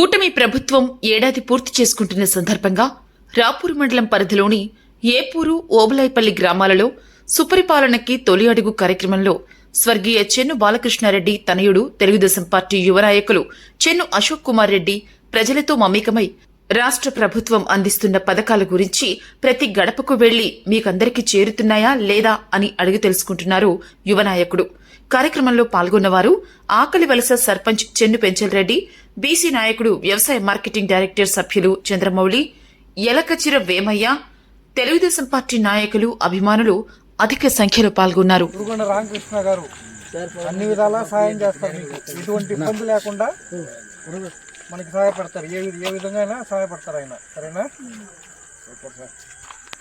కూటమి ప్రభుత్వం ఏడాది పూర్తి చేసుకుంటున్న సందర్భంగా రాపూర్ మండలం పరిధిలోని ఏపూరు ఓబులాయిపల్లి గ్రామాలలో సుపరిపాలనకి తొలి అడుగు కార్యక్రమంలో స్వర్గీయ చెన్ను బాలకృష్ణారెడ్డి తనయుడు తెలుగుదేశం పార్టీ యువ నాయకులు చెన్ను అశోక్ కుమార్ రెడ్డి ప్రజలతో మమేకమై రాష్ట్ర ప్రభుత్వం అందిస్తున్న పథకాల గురించి ప్రతి గడపకు వెళ్ళి మీకందరికీ చేరుతున్నాయా లేదా అని అడిగి తెలుసుకుంటున్నారు యువ నాయకుడు. కార్యక్రమంలో పాల్గొన్నవారు ఆకలి వలస సర్పంచ్ చెన్ను పెంచలరెడ్డి బీసీ నాయకుడు వ్యవసాయ మార్కెటింగ్ డైరెక్టర్ సభ్యులు చంద్రమౌళి ఎలకచిర వేమయ్య తెలుగుదేశం పార్టీ నాయకులు అభిమానులు అధిక సంఖ్యలో పాల్గొన్నారు. రామకృష్ణ గారు అన్ని విధాలా సహాయం చేస్తారు ఇటువంటి ఇబ్బంది లేకుండా మనకి సహాయపడతారు. ఏ ఏ విధంగా అయినా సహాయపడతారు ఆయన. సరేనా?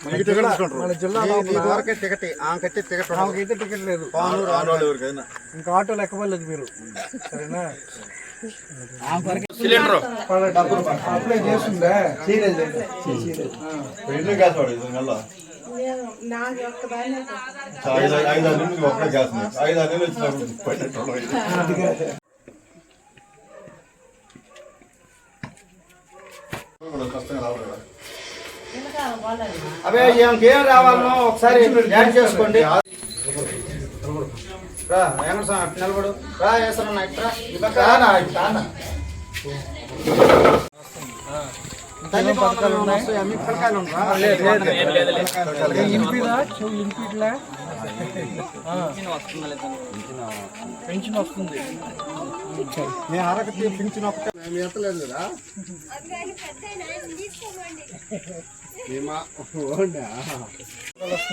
మనకి టికెట్ తీసుకుంటారు. మన జిల్లా వరకే టికెట్ ఆమెకైతే టికెట్. ఆమెకైతే టికెట్ లేదు. ఇంకా ఆటోలు ఎక్కవలేదు మీరు. సరేనా? అప్లై చేస్తుందా? నిమిషం ఒక్కడే గ్యాస్ నిమిషం వచ్చినప్పుడు అవే ఏం రావాలనో ఒకసారి యాడ్ చేసుకోండి. రా వెంకట స్వామి నిలబడు. రా వేసరన్నా ఇట్రా. తల్లి పథకాలు ఉన్నాయి. ఇంపిట్లా? పెన్షన్ వస్తుంది మేము ఎత్తలేదు కదా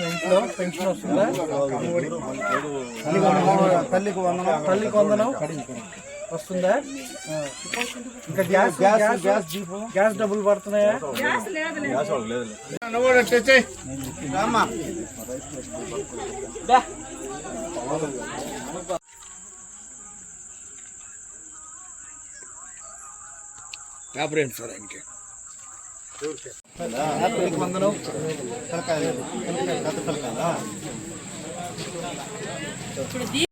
ఇంట్లో పెన్షన్ వస్తుందా తల్లికి వందనం తల్లికి వందనం వస్తుందా. ఇంకా గ్యాస్ గ్యాస్ గ్యాస్ గ్యాస్ డబ్బులు పడుతున్నాయా గ్యాస్ వాళ్ళకి లేదు రామ్మా తల్లికి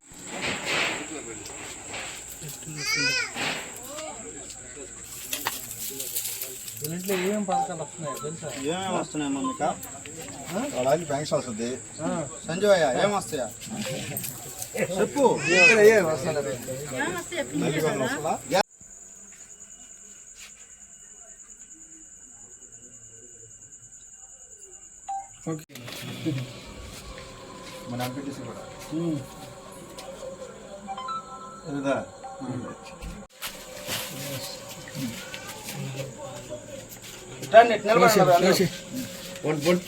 ఇంట్లో పథకాలు వస్తున్నాయి తెలుసా? ఏమేమి వస్తున్నాయమ్మా మీకు వాళ్ళకి బ్యాంక్స్ వస్తుంది సంజయ్ ఏమొస్తాయా ఏం వస్తాయా? చెప్పు మన ఎంపీటీసీ కూడా. ఏదా? నెట్ నెల ஒன் போட்